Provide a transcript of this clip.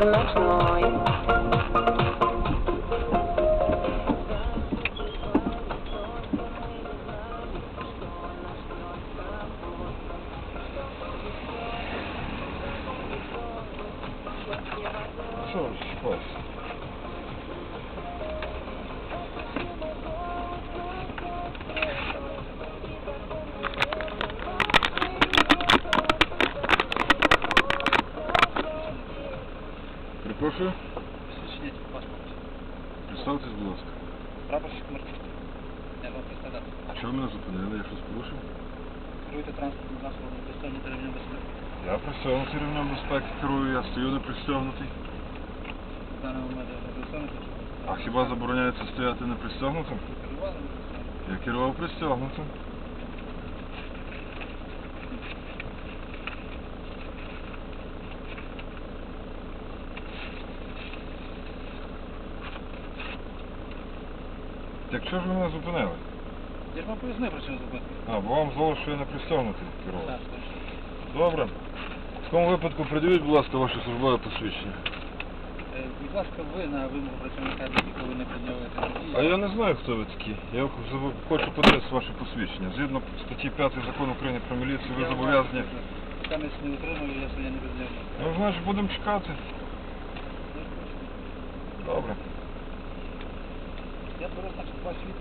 И ветер ночной Що ви Перепрошую, Свідчення паспорт. представтесь, будь ласка. Прапорщик Мартин. Я вам представляю. А чого мене зупинили? Я щось порушив? Керуєте транспортним засобом на та рівня безпеки. Я пристегнутий ремнем безпеки керую, я стою не пристегнутий. В даному момент ви пристойні А хіба забороняється стояти не пристегнутим? керували не пристойні? Я керував пристегнутим. Так чого ж ви мене зупинили? Я ж вам пояснив причину зупинки. А, бо вам здалося, що я не пристегнутий керував. Так, точно. Добре. В такому випадку придивіть, будь ласка, ваше службове посвідчення. Е, Будь ласка, ви на вимогу працівника ДІ, коли не водії. А я не знаю, хто ви такі. Я хочу подивитися ваше посвідчення. Згідно статті 5 закону України про міліцію, ви Я зобов'язані. вас Камець не утримую, якщо я не пред'явлю. Ну, значить, будемо чекати. Добре. Я значить, Pode ir.